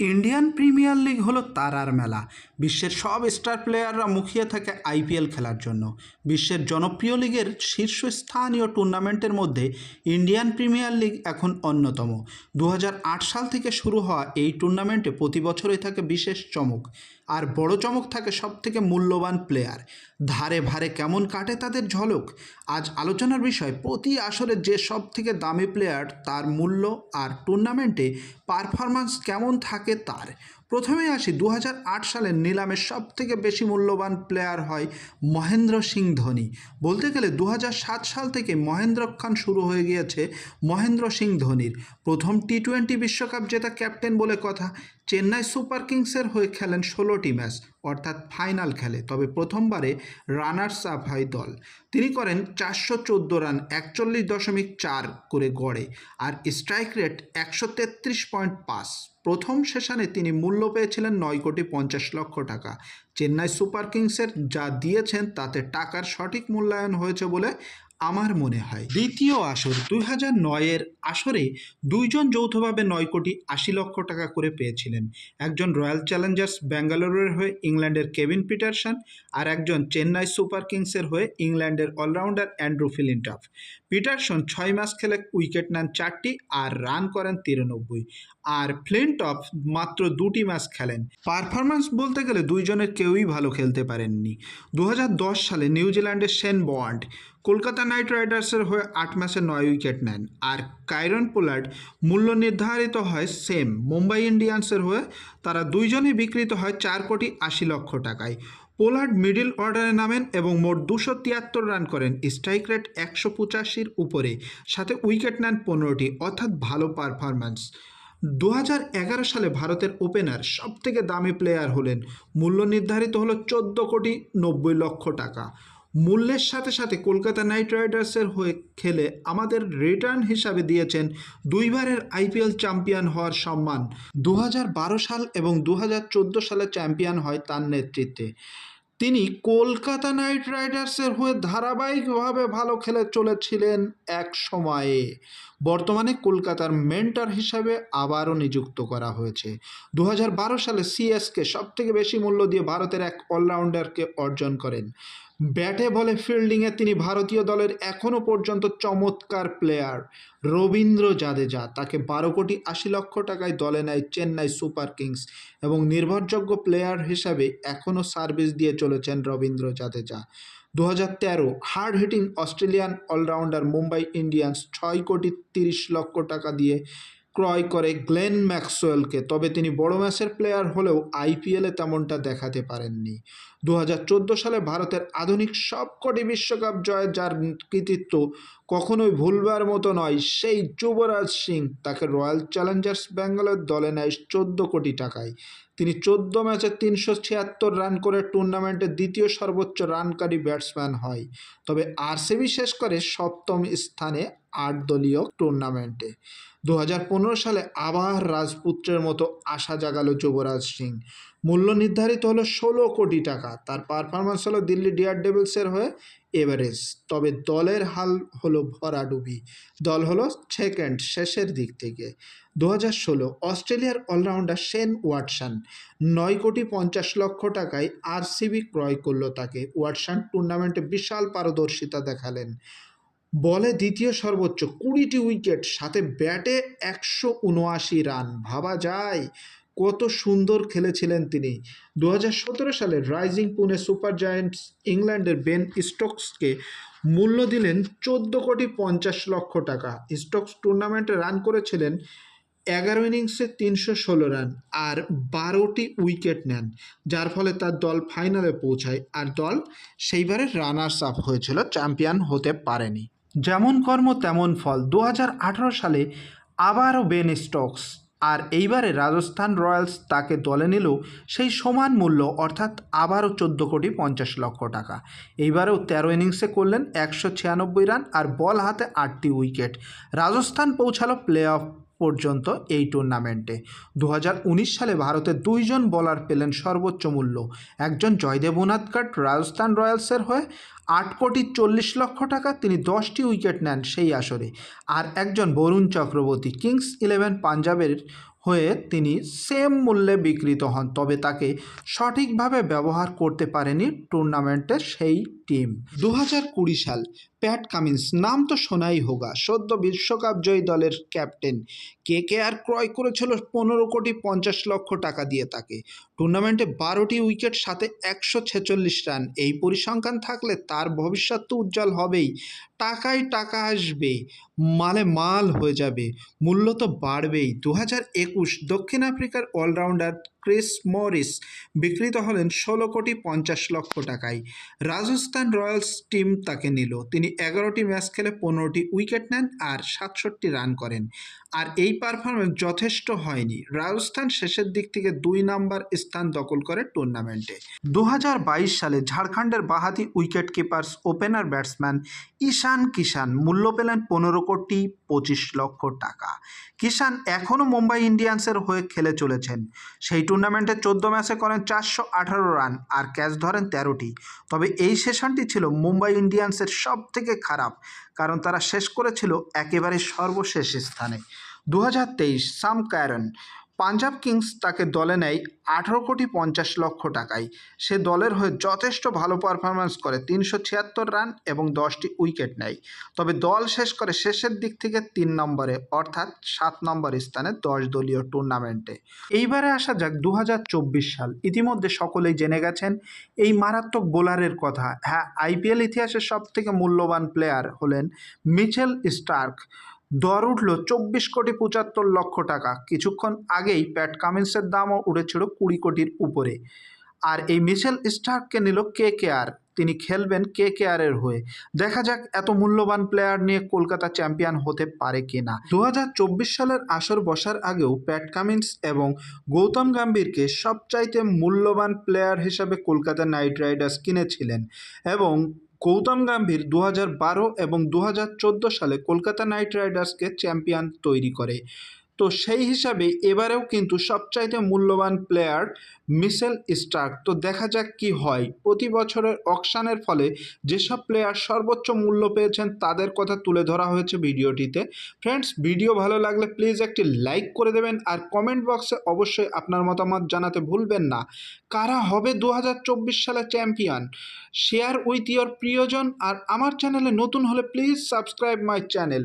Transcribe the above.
Indian premier league হলো তারার মেলা। বিশ্বের সব স্টার প্লেয়াররা মুখিয়ে থাকে আইপিএল খেলার জন্য। বিশ্বের জনপ্রিয় লিগের শীর্ষস্থানীয় টুর্নামেন্টের মধ্যে ইন্ডিয়ান প্রিমিয়ার লিগ এখন অন্যতম। দু হাজার আট সাল থেকে শুরু হওয়া এই টুর্নামেন্টে প্রতি বছরই থাকে বিশেষ চমক। আর বড় চমক থাকে সব থেকে মূল্যবান প্লেয়ার ধারে ভারে কেমন কাটে তাদের ঝলক? আজ আলোচনার বিষয়, প্রতি আসরে যে সব থেকে দামি প্লেয়ার তার মূল্য আর টুর্নামেন্টে পারফরম্যান্স কেমন থাকে তার। প্রথমে আসি দু হাজার আট সালের নিলামের সব থেকে বেশি মূল্যবান প্লেয়ার হয় মহেন্দ্র সিং ধোনি। বলতে গেলে দু হাজার সাত সাল থেকে মহেন্দ্র খান শুরু হয়ে গিয়েছে মহেন্দ্র সিং ধোনির। প্রথম টি টোয়েন্টি বিশ্বকাপ জেতা ক্যাপ্টেন বলে কথা, চেন্নাই সুপার কিংসের হয়ে খেলেন ষোলোটি ম্যাচ, অর্থাৎ ফাইনাল খেলে, তবে প্রথমবারে রানার্স আপ হয় দল। তিনি করেন চারশো চোদ্দ রান, একচল্লিশ দশমিক চার করে গড়ে, আর স্ট্রাইক রেট একশো তেত্রিশ পয়েন্ট পাঁচ। প্রথম সেশনে তিনি মূল্য পেয়েছিলেন নয় কোটি পঞ্চাশ লক্ষ টাকা। চেন্নাই সুপার কিংসের যা দিয়েছেন, তাতে টাকার সঠিক মূল্যায়ন হয়েছে বলে আমার মনে হয়। দ্বিতীয় আসর দুই হাজার নয়ের আসরে দুইজন যৌথভাবে নয় কোটি আশি লক্ষ টাকা করে পেয়েছিলেন। একজন রয়্যাল চ্যালেঞ্জার্স ব্যাঙ্গালোরের হয়ে ইংল্যান্ডের কেভিন পিটারসন আর একজন চেন্নাই সুপার কিংসের হয়ে ইংল্যান্ডের অলরাউন্ডার অ্যান্ড্রু ফিলিনটফ। পিটারসন ছয় ম্যাচ খেলে উইকেট নেন চারটি আর রান করেন তিরানব্বই। আর ফ্লিনটফ মাত্র দুটি ম্যাচ খেলেন। পারফরম্যান্স বলতে গেলে দুইজনের কেউই ভালো খেলতে পারেননি। দু হাজার দশ সালে নিউজিল্যান্ডের সেন বন্ড কলকাতা নাইট রাইডার্সের হয়ে আট ম্যাচে নয় উইকেট নেন। আর কাইরন পোলার্ড মূল্য নির্ধারিত হয় সেম। মুম্বাই ইন্ডিয়ান্সের হয়ে তারা দুইজনই বিক্রিত হয় চার কোটি আশি লক্ষ টাকায়। পোলার্ড মিডল অর্ডারে নামেন এবং মোট দুশো তিয়াত্তর রান করেন। স্ট্রাইক রেট একশো পঁচাশির উপরে। সাথে উইকেট নেন পনেরোটি, অর্থাৎ ভালো পারফরম্যান্স। দু হাজার এগারো সালে ভারতের ওপেনার সবথেকে দামি প্লেয়ার হলেন। মূল্য নির্ধারিত হলো চোদ্দ কোটি নব্বই লক্ষ টাকা। মূল্যের সাথে সাথে কলকাতা নাইট রাইডার্সের হয়ে খেলে আমাদের রিটার্ন হিসাবে দিয়েছেন দুইবারের আইপিএল চ্যাম্পিয়ন হওয়ার সম্মান। দু হাজার বারো সাল এবং দু হাজার চোদ্দ সালে চ্যাম্পিয়ন হয় তার নেতৃত্বে। তিনি কলকাতা নাইট রাইডার্সের হয়ে ধারাবাহিকভাবে ভালো খেলে চলেছিলেন এক সময়ে। বর্তমানে কলকাতার মেন্টার হিসাবে আবারও নিযুক্ত করা হয়েছে। দু হাজার বারো সালে সিএসকে সবথেকে বেশি মূল্য দিয়ে ভারতের এক অলরাউন্ডারকে অর্জন করেন। ব্যাটে বলে ফিল্ডিংয়ে তিনি ভারতীয় দলের এখনও পর্যন্ত চমৎকার প্লেয়ার। রবীন্দ্র জাদেজা তাকে বারো কোটি আশি লক্ষ টাকায় দলে নেয় চেন্নাই সুপার কিংস এবং নির্ভরযোগ্য প্লেয়ার হিসাবে এখনও সার্ভিস দিয়ে চলেছেন রবীন্দ্র জাদেজা। দু হাজার তেরো hard hitting Australian allrounder Mumbai Indians ছয় কোটি তিরিশ লক্ষ টাকা দিয়ে ক্রয় করে গ্লেন ম্যাক্সওয়েলকে, তবে তিনি বড় ম্যাচের প্লেয়ার হলেও আইপিএলে তেমনটা দেখাতে পারেননি। দু হাজার চোদ্দ সালে ভারতের আধুনিক সবকটি বিশ্বকাপ জয় যার কৃতিত্ব কখনোই ভুলবার মতো নয়, সেই যুবরাজ সিং তাকে রয়্যাল চ্যালেঞ্জার্স ব্যাঙ্গালোর দলে নেয় চোদ্দ কোটি টাকায়। তিনি চোদ্দ ম্যাচে তিনশো ছিয়াত্তর রান করে টুর্নামেন্টের দ্বিতীয় সর্বোচ্চ রানকারী ব্যাটসম্যান হয়। তবে আরসিবি শেষ করে সপ্তম স্থানে আট দলীয় টুর্নামেন্টে। দু হাজার পনেরো সালে আবার রাজপুত্রের মতো আশা জাগালো যুবরাজ সিং। মূল্য নির্ধারিত হলো ষোলো কোটি টাকা। তার পারফরমেন্স হলো দিল্লি ডিয়ার ডেভিলসের হয়ে এভারেজ তবে দলের হাল হলো ভরাডুবি। দল হলো সেকেন্ড শেষের দিক থেকে। দু হাজার ষোলো, অস্ট্রেলিয়ার অলরাউন্ডার শেন ওয়াটসন নয় কোটি পঞ্চাশ লক্ষ টাকায় আরসিবি ক্রয় করল তাকে। ওয়াটসন টুর্নামেন্টে বিশাল পারদর্শিতা দেখালেন। বলে দ্বিতীয় সর্বোচ্চ কুড়িটি উইকেট, সাথে ব্যাটে একশো উনআশি রান। ভাবা যায় কত সুন্দর খেলেছিলেন তিনি। দু হাজার সতেরো সালে রাইজিং পুনে সুপার জায়ান্টস ইংল্যান্ডের বেন স্টোকসকে মূল্য দিলেন চোদ্দ কোটি পঞ্চাশ লক্ষ টাকা। স্টোকস টুর্নামেন্টে রান করেছিলেন এগারো ইনিংসে তিনশো ষোলো রান আর বারোটি উইকেট নেন, যার ফলে তার দল ফাইনালে পৌঁছায়। আর দল সেইবারে রানার্স আপ হয়েছিল, চ্যাম্পিয়ন হতে পারেনি। যেমন কর্ম, তেমন ফল। দু হাজার আঠেরো সালে আবারও বেন স্টোকস আর এইবারে রাজস্থান রয়্যালস তাকে দলে নিলেও সেই সমান মূল্য, অর্থাৎ আবারও চোদ্দ কোটি পঞ্চাশ লক্ষ টাকা। এইবারেও তেরো ইনিংসে করলেন একশো ছিয়ানব্বই রান আর বল হাতে আটটি উইকেট। রাজস্থান পৌঁছালো প্লে অফ পর্যন্ত এই টুর্নামেন্টে। দু হাজার উনিশ সালে ভারতের দুইজন বলার পেলেন সর্বোচ্চ মূল্য। একজন জয়দেব উনাদকাট রাজস্থান রয়্যালসের হয়ে আট কোটি চল্লিশ লক্ষ টাকা তিনি দশটি উইকেট নেন সেই আসরে। আর একজন বরুণ চক্রবর্তী কিংস ইলেভেন পাঞ্জাবের হয়ে তিনি সেম মূল্যে বিক্রিত হন, তবে তাকে সঠিকভাবে ব্যবহার করতে পারেনি টুর্নামেন্টের সেই টিম দু হাজার কুড়ি সাল, প্যাট কামিন্স, নাম তো সোনাই হোগা, সদ্য বিশ্বকাপ জয়ী দলের ক্যাপ্টেন কে কে আর ক্রয় করেছিল পনেরো কোটি পঞ্চাশ লক্ষ টাকা দিয়ে তাকে। টুর্নামেন্টে বারোটি উইকেট, সাথে একশো ছেচল্লিশ রান। এই পরিসংখ্যান থাকলে তার ভবিষ্যৎ তো উজ্জ্বল হবেই। টাকায় টাকা আসবে, মালে মাল হয়ে যাবে, মূল্য তো বাড়বেই। দু হাজার একুশ দক্ষিণ আফ্রিকার অলরাউন্ডার ক্রিস মরিস বিক্রিত হলেন ষোলো কোটি পঞ্চাশ লক্ষ টাকায়। রাজস্থান রয়্যালস টিম তাকে নিল। তিনি এগারোটি ম্যাচ খেলে পনেরোটি উইকেট নেন আর সাতষট্টি রান করেন। আর এই পারফরমেন্স যথেষ্ট হয়নি। রাজস্থান শেষের দিক থেকে দুই নাম্বার স্থান দখল করে টুর্নামেন্টে। দু হাজার বাইশ সালে ঝাড়খণ্ডের বাহাতি wicket keepers opener batsman Ishan Kishan মূল্য পেলেন পনেরো কোটি পঁচিশ লক্ষ টাকা। কিষান এখনও মুম্বাই ইন্ডিয়ান্সের হয়ে খেলে চলেছেন। সেই টুর্নামেন্টে চোদ্দ ম্যাচে করেন চারশো আঠারো রান আর ক্যাচ ধরেন তেরোটি। তবে এই সেশনটি ছিল মুম্বাই ইন্ডিয়ান্সের সব থেকে খারাপ, কারণ তারা শেষ করেছিল একেবারে সর্বশেষ স্থানে। দু হাজার তেইশ সাম ক্যারন পাঞ্জাব কিংস তাকে দলে নেয় আঠারো কোটি পঞ্চাশ লক্ষ টাকায়। সে দলের হয়ে যথেষ্ট ভালো পারফরমেন্স করে, তিনশো ছিয়াত্তর রান এবং দশটি উইকেট নেয়। তবে দল শেষ করে শেষের দিক থেকে তিন নম্বরে, অর্থাৎ সাত নম্বর স্থানে দশ দলীয় টুর্নামেন্টে এইবারে আসা যাক দু হাজার চব্বিশ সাল। ইতিমধ্যে সকলেই জেনে গেছেন, এই মারাত্মক বোলারের কথা। হ্যাঁ আইপিএল ইতিহাসের সব থেকে মূল্যবান প্লেয়ার হলেন মিচেল স্টার্ক। দর উঠল চব্বিশ কোটি পঁচাত্তর লক্ষ টাকা। কিছুক্ষণ আগেই প্যাট কামিন্সের দামও উঠেছিল কুড়ি কোটির উপরে। আর এই মিশেল স্টার্ককে নিল কে কে আর। তিনি খেলবেন কে কে আরের হয়ে। দেখা যাক এত মূল্যবান প্লেয়ার নিয়ে কলকাতা চ্যাম্পিয়ন হতে পারে কিনা দু হাজার চব্বিশ সালের আসর বসার আগেও প্যাট কামিন্স এবং গৌতম গম্ভীরকে সবচাইতে মূল্যবান প্লেয়ার হিসাবে কলকাতা নাইট রাইডার্স কিনেছিলেন এবং গৌতম গাম্ভীর দু বারো এবং দু হাজার চোদ্দ সালে কলকাতা নাইট রাইডার্সকে চ্যাম্পিয়ন তৈরি করে। তো সেই হিসাবে এবারেও কিন্তু সবচাইতে মূল্যবান প্লেয়ার মিশেল স্টার্ক। তো দেখা যাক কি হয়। প্রতি বছরের অকশানের ফলে যেসব প্লেয়ার সর্বোচ্চ মূল্য পেয়েছেন তাদের কথা তুলে ধরা হয়েছে ভিডিওটিতে। ফ্রেন্ডস, ভিডিও ভালো লাগলে প্লিজ একটি লাইক করে দেবেন আর কমেন্ট বক্সে অবশ্যই আপনার মতামত জানাতে ভুলবেন না। কারা হবে দু হাজার সালে চ্যাম্পিয়ন? শেয়ার উইথ ইয়োর প্রিয়জন। আর আমার চ্যানেলে নতুন হলে প্লিজ সাবস্ক্রাইব মাই চ্যানেল।